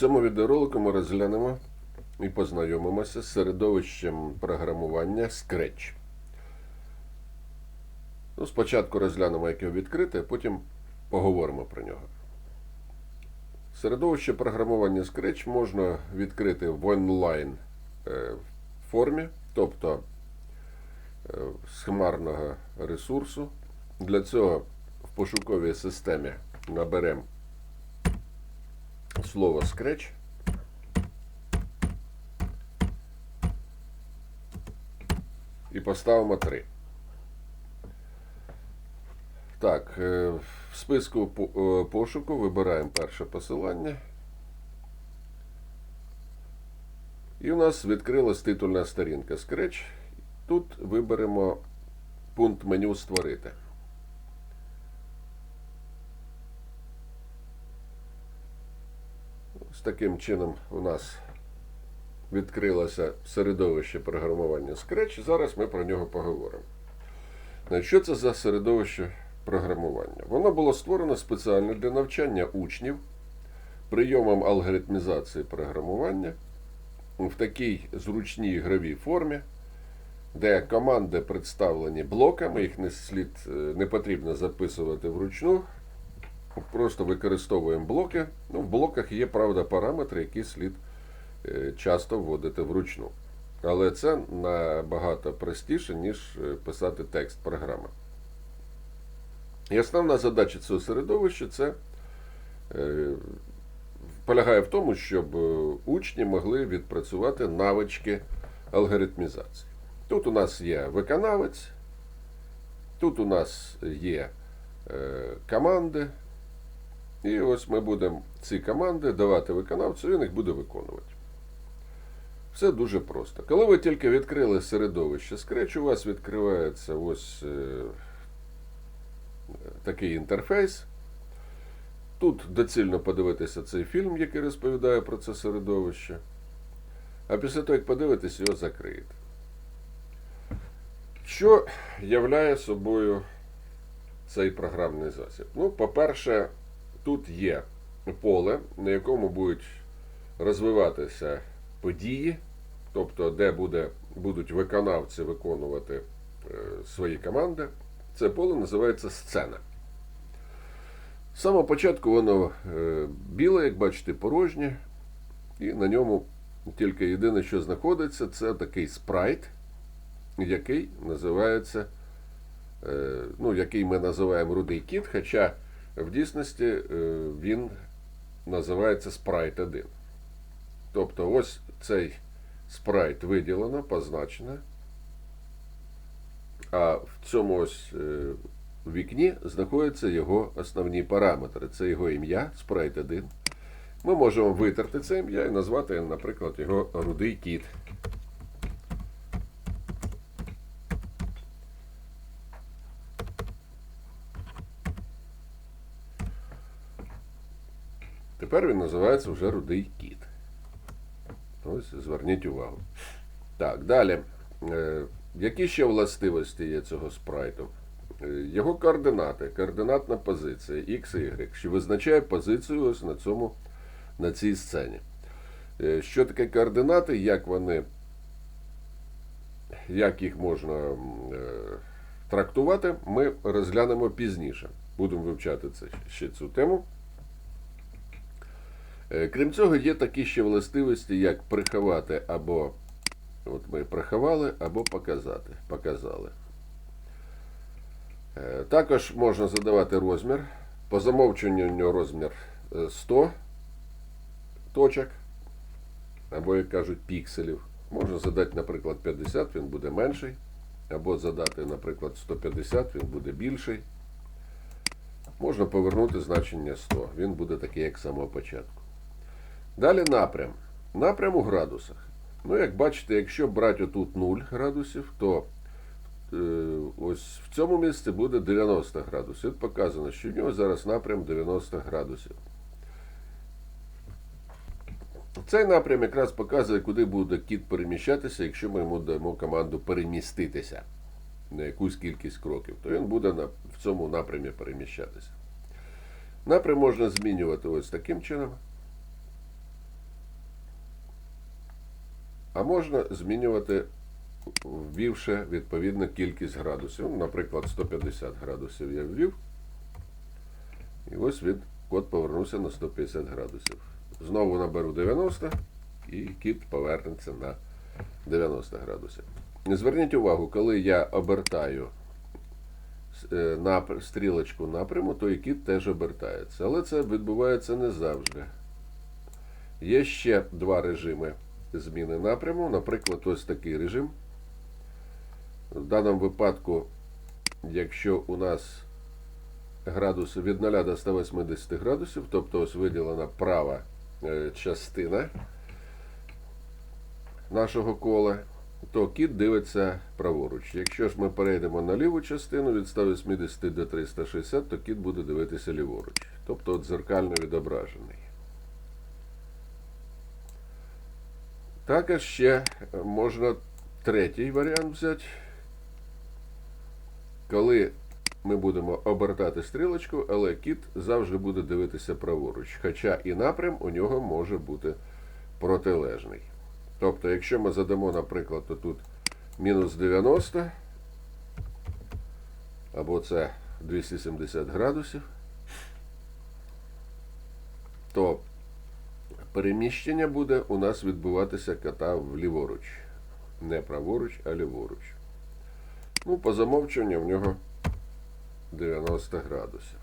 цьому відеоролику ми розглянемо і познайомимося з середовищем програмування Scratch. Ну, спочатку розглянемо, як його відкрити, а потім поговоримо про нього. Середовище програмування Scratch можна відкрити в онлайн е, формі, тобто е, з хмарного ресурсу. Для цього в пошуковій системі наберемо слово Scratch. І поставимо 3. Так, е, в списку е, пошуку вибираємо перше посилання. І у нас відкрилась титульна сторінка Scratch. Тут виберемо пункт меню Створити. З таким чином у нас відкрилося середовище програмування Scratch. Зараз ми про нього поговоримо. Що це за середовище програмування? Воно було створено спеціально для навчання учнів прийомам алгоритмізації програмування в такій зручній ігровій формі, де команди представлені блоками, їх не слід е, не потрібно записувати вручну. Просто використовуємо блоки. Ну, в блоках є, правда, параметри, які слід е, часто вводити вручну. Але це набагато простіше, ніж е, писати текст програми. І основна задача цього середовища це е, полягає в тому, щоб учні могли відпрацювати навички алгоритмізації. Тут у нас є виконавець, тут у нас є команди. І ось ми будемо ці команди давати виконавцю, він їх буде виконувати. Все дуже просто. Коли ви тільки відкрили середовище Scratch, у вас відкривається ось е, такий інтерфейс. Тут доцільно подивитися цей фільм, який розповідає про це середовище. А після того, як подивитесь, його закриєте. Що являє собою цей програмний засіб? Ну, по-перше, тут є поле, на якому будуть розвиватися події, тобто, де буде, будуть виконавці виконувати е, свої команди. Це поле називається сцена. З самого початку воно е, біле, як бачите, порожнє, і на ньому тільки єдине, що знаходиться, це такий спрайт, який називається, е, ну, який ми називаємо рудий кіт, хоча в дійсності е, він називається спрайт 1. Тобто ось цей спрайт виділено, позначено. А в цьому ось е, вікні знаходяться його основні параметри. Це його ім'я, спрайт 1. Ми можемо витерти це ім'я і назвати, наприклад, його рудий кіт. Тепер він називається вже рудий кіт. Ось зверніть увагу. Так, далі. Е, які ще властивості є цього спрайту? Е, Його координати, координатна позиція X і Y, що визначає позицію ось на, цьому, на цій сцені. Е, Що таке координати, як вони, як їх можна трактувати, ми розглянемо пізніше. Будемо вивчати це, ще цю тему. Е, Крім цього, є такі ще властивості, як приховати або от ми приховали, або показати. Показали. Е, Також можна задавати розмір. По замовченню розмір е, 100 точок, або, як кажуть, пікселів. Можна задати, наприклад, 50, він буде менший. Або задати, наприклад, 150, він буде більший. Можна повернути значення 100. Він буде такий, як з самого початку. Далі напрям. Напрям у градусах. Ну, як бачите, якщо брати отут 0 градусів, то е, ось в цьому місці буде 90 градусів. Тут показано, що в нього зараз напрям 90 градусів. Цей напрям якраз показує, куди буде кіт переміщатися, якщо ми йому дамо команду переміститися на якусь кількість кроків, то він буде в цьому напрямі переміщатися. Напрям можна змінювати ось таким чином. А можна змінювати, ввівши відповідну кількість градусів. Ну, Наприклад, 150 градусів я ввів. І ось він, код повернувся на 150 градусів. Знову наберу 90 і кіт повернеться на 90 градусів. Зверніть увагу, коли я обертаю е, стрілочку напряму, то і кіт теж обертається. Але це відбувається не завжди. Є ще два режими зміни напряму. Наприклад, ось такий режим. В даному випадку, якщо у нас градус від 0 до 180 градусів, тобто ось виділена права е, частина нашого кола, то кіт дивиться праворуч. Якщо ж ми перейдемо на ліву частину від 180 до 360, то кіт буде дивитися ліворуч. Тобто от дзеркально відображений. Також ще можна третій варіант взяти. Коли ми будемо обертати стрілочку, але кіт завжди буде дивитися праворуч. Хоча і напрям у нього може бути протилежний. Тобто, якщо ми задамо, наприклад, тут мінус 90, або це 270 градусів, то переміщення буде у нас відбуватися кота вліворуч. Не праворуч, а ліворуч. Ну, по замовчуванню в нього 90 градусів.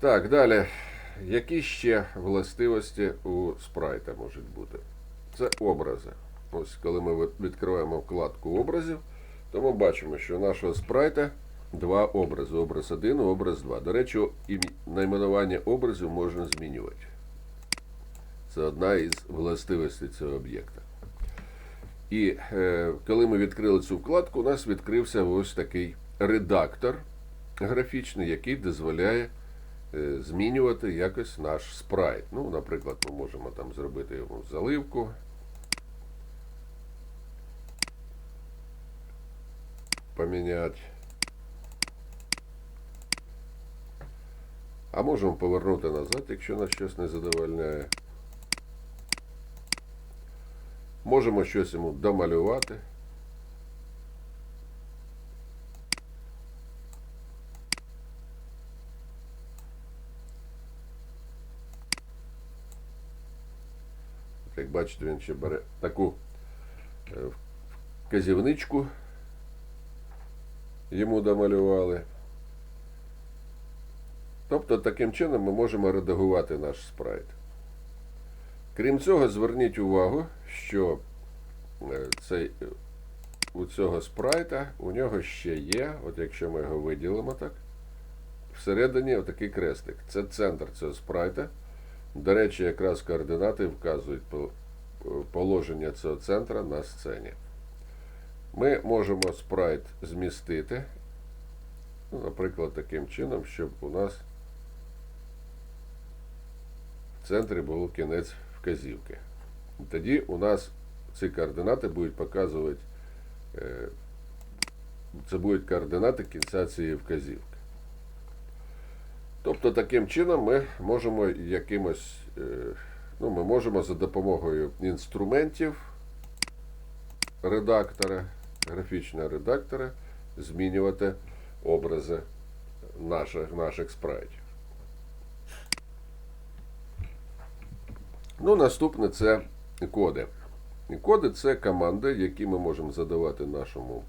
Так, далі. Які ще властивості у спрайта можуть бути? Це образи. Ось коли ми відкриваємо вкладку образів, то ми бачимо, що у нашого спрайта два образи. Образ 1 образ 2. До речі, найменування образів можна змінювати. Це одна із властивостей цього об'єкта. І е, коли ми відкрили цю вкладку, у нас відкрився ось такий редактор графічний, який дозволяє е, змінювати якось наш спрайт. Ну, наприклад, ми можемо там зробити йому заливку. Поміняти. А можемо повернути назад, якщо нас щось не задовольняє. Можемо щось йому домалювати. Як бачите, він ще бере таку е, вказівничку. Йому домалювали. Тобто таким чином ми можемо редагувати наш спрайт. Крім цього, зверніть увагу, що е, цей, е, у цього спрайта у нього ще є, от якщо ми його виділимо так, всередині отакий крестик. Це центр цього спрайта. До речі, якраз координати вказують по- положення цього центра на сцені. Ми можемо спрайт змістити, ну, наприклад, таким чином, щоб у нас центрі був кінець вказівки. Тоді у нас ці координати будуть показувати, е, це будуть координати кінця цієї вказівки. Тобто таким чином ми можемо якимось, е, ну, ми можемо за допомогою інструментів редактора, графічного редактора, змінювати образи наших, наших спрайтів. Ну, наступне це коди. Коди це команди, які ми можемо задавати нашому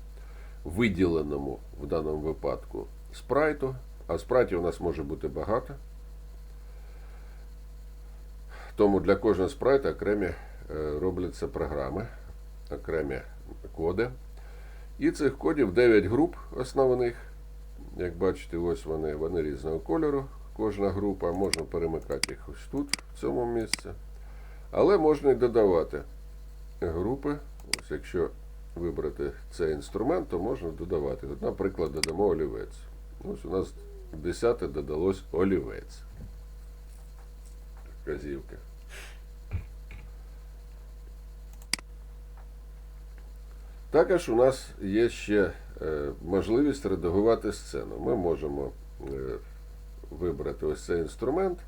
виділеному в даному випадку спрайту. А спрайтів у нас може бути багато. Тому для кожного спрайта окремі е, робляться програми, окремі коди. І цих кодів 9 груп основних. Як бачите, ось вони, вони різного кольору. Кожна група, можна перемикати їх ось тут, в цьому місці. Але можна і додавати групи. Ось якщо вибрати цей інструмент, то можна додавати. От, наприклад, додамо олівець. Ось у нас 10 додалось олівець. Вказівка. Також у нас є ще е, можливість редагувати сцену. Ми можемо е, вибрати ось цей інструмент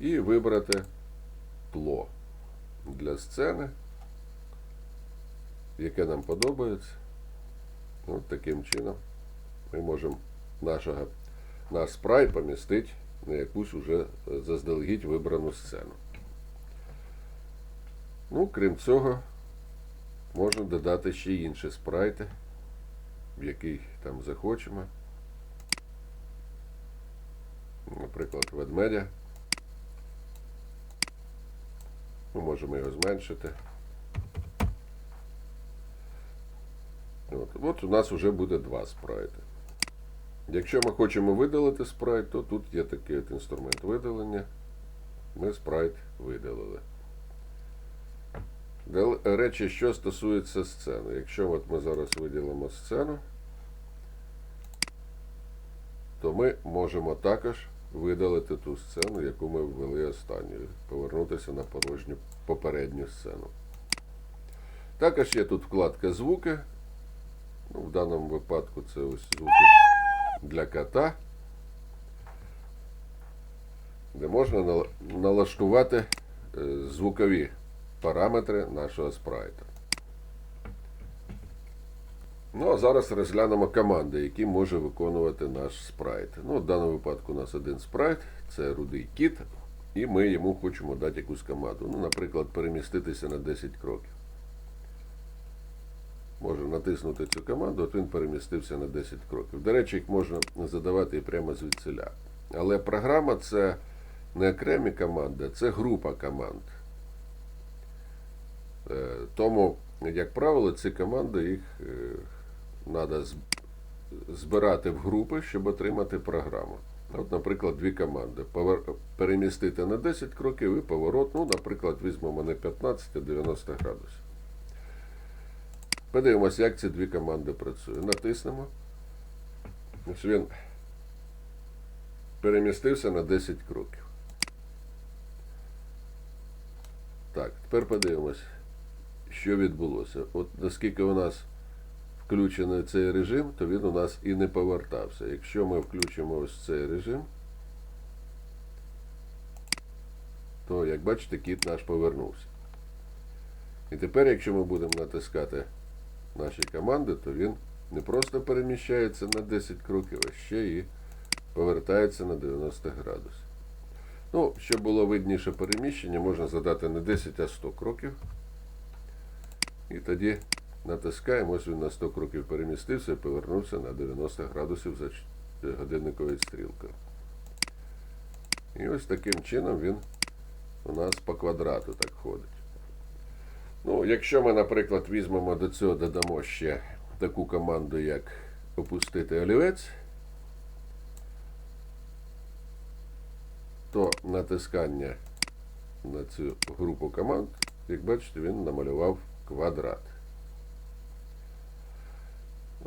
і вибрати тло. для сцени, яке нам подобається. От таким чином ми можемо нашого, наш спрайт помістити на якусь уже заздалегідь вибрану сцену. Ну, крім цього, можна додати ще інші спрайти, в який там захочемо. Наприклад, ведмедя. Ми можемо його зменшити. От, от у нас вже буде два спрайти. Якщо ми хочемо видалити спрайт, то тут є такий от інструмент видалення. Ми спрайт видалили. Речі, що стосується сцени. Якщо от ми зараз виділимо сцену, то ми можемо також видалити ту сцену, яку ми ввели останньою, повернутися на порожню попередню сцену. Також є тут вкладка звуки. Ну, в даному випадку це ось звуки для кота, де можна налаштувати е, звукові параметри нашого спрайта. Ну, а зараз розглянемо команди, які може виконувати наш спрайт. Ну, в даному випадку у нас один спрайт, це рудий кіт, і ми йому хочемо дати якусь команду. Ну, наприклад, переміститися на 10 кроків. Може натиснути цю команду, от він перемістився на 10 кроків. До речі, їх можна задавати і прямо звідсиля. Але програма це не окремі команди, це група команд. Е, Тому, як правило, ці команди їх треба збирати в групи, щоб отримати програму. От, наприклад, дві команди. Перемістити на 10 кроків і поворот. Ну, наприклад, візьмемо не 15, а 90 градусів. Подивимося, як ці дві команди працюють. Натиснемо. Ось він перемістився на 10 кроків. Так, тепер подивимось, що відбулося. От наскільки у нас включений цей режим, то він у нас і не повертався. Якщо ми включимо ось цей режим, то, як бачите, кіт наш повернувся. І тепер, якщо ми будемо натискати наші команди, то він не просто переміщається на 10 кроків, а ще і повертається на 90 градусів. Ну, щоб було видніше переміщення, можна задати не 10, а 100 кроків. І тоді натискаємо, ось він на 100 кроків перемістився і повернувся на 90 градусів за ч- годинниковою стрілкою. І ось таким чином він у нас по квадрату так ходить. Ну, якщо ми, наприклад, візьмемо до цього, додамо ще таку команду, як опустити олівець, то натискання на цю групу команд, як бачите, він намалював квадрат.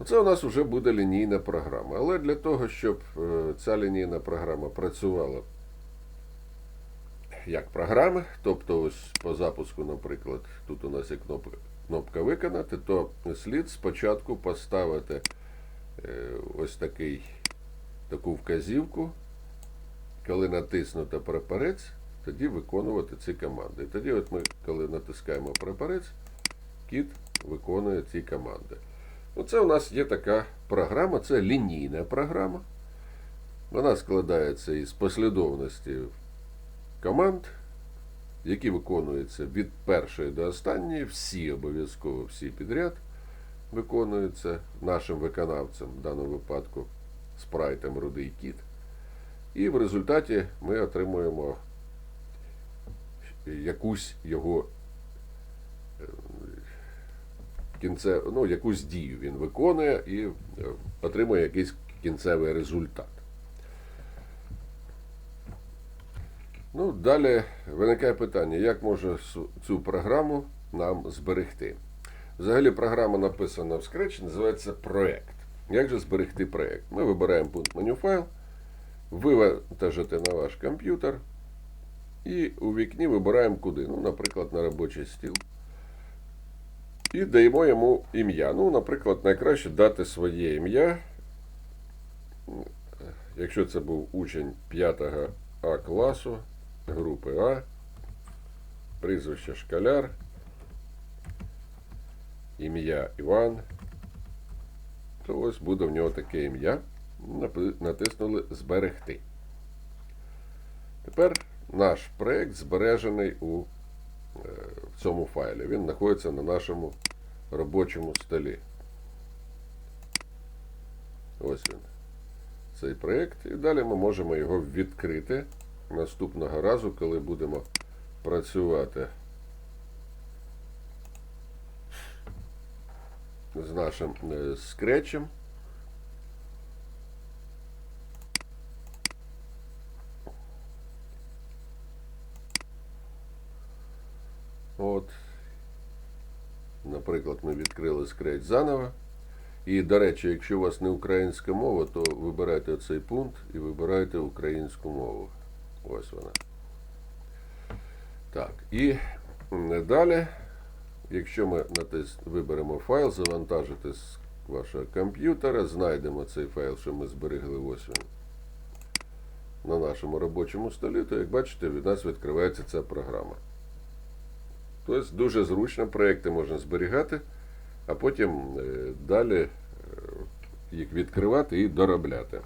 Це у нас вже буде лінійна програма. Але для того, щоб е, ця лінійна програма працювала як програми, тобто ось по запуску, наприклад, тут у нас є кнопка, кнопка виконати, то слід спочатку поставити е, ось такий, таку вказівку, коли натиснуто прапорець, тоді виконувати ці команди. І тоді, от ми, коли натискаємо прапорець, кіт виконує ці команди. Оце у нас є така програма, це лінійна програма. Вона складається із послідовності команд, які виконуються від першої до останньої, всі обов'язково, всі підряд виконуються нашим виконавцем, в даному випадку спрайтом Рудий Кіт. І в результаті ми отримуємо якусь його е, кінце, ну, якусь дію він виконує і е, отримує якийсь кінцевий результат. Ну, далі виникає питання, як може цю програму нам зберегти. Взагалі програма написана в Scratch, називається проект. Як же зберегти проект? Ми вибираємо пункт меню файл, вивантажити на ваш комп'ютер і у вікні вибираємо куди. Ну, наприклад, на робочий стіл. І даємо йому ім'я. Ну, наприклад, найкраще дати своє ім'я. Якщо це був учень 5 А класу, групи А, прізвище шкаляр, ім'я Іван, то ось буде в нього таке ім'я. Натиснули Зберегти. Тепер наш проєкт збережений у е, цьому файлі. Він знаходиться на нашому робочому столі. Ось він. Цей проєкт. І далі ми можемо його відкрити наступного разу, коли будемо працювати з нашим е, скретчем. От. Наприклад, ми відкрили скретч заново. І, до речі, якщо у вас не українська мова, то вибирайте цей пункт і вибирайте українську мову. Ось вона. Так, і далі, якщо ми натис... виберемо файл, завантажити з вашого комп'ютера, знайдемо цей файл, що ми зберегли ось він на нашому робочому столі, то, як бачите, від нас відкривається ця програма. Тобто дуже зручно проекти можна зберігати, а потім е, далі е, їх відкривати і доробляти.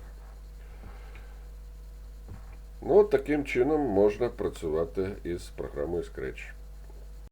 Ну, таким чином можна працювати із програмою Scratch.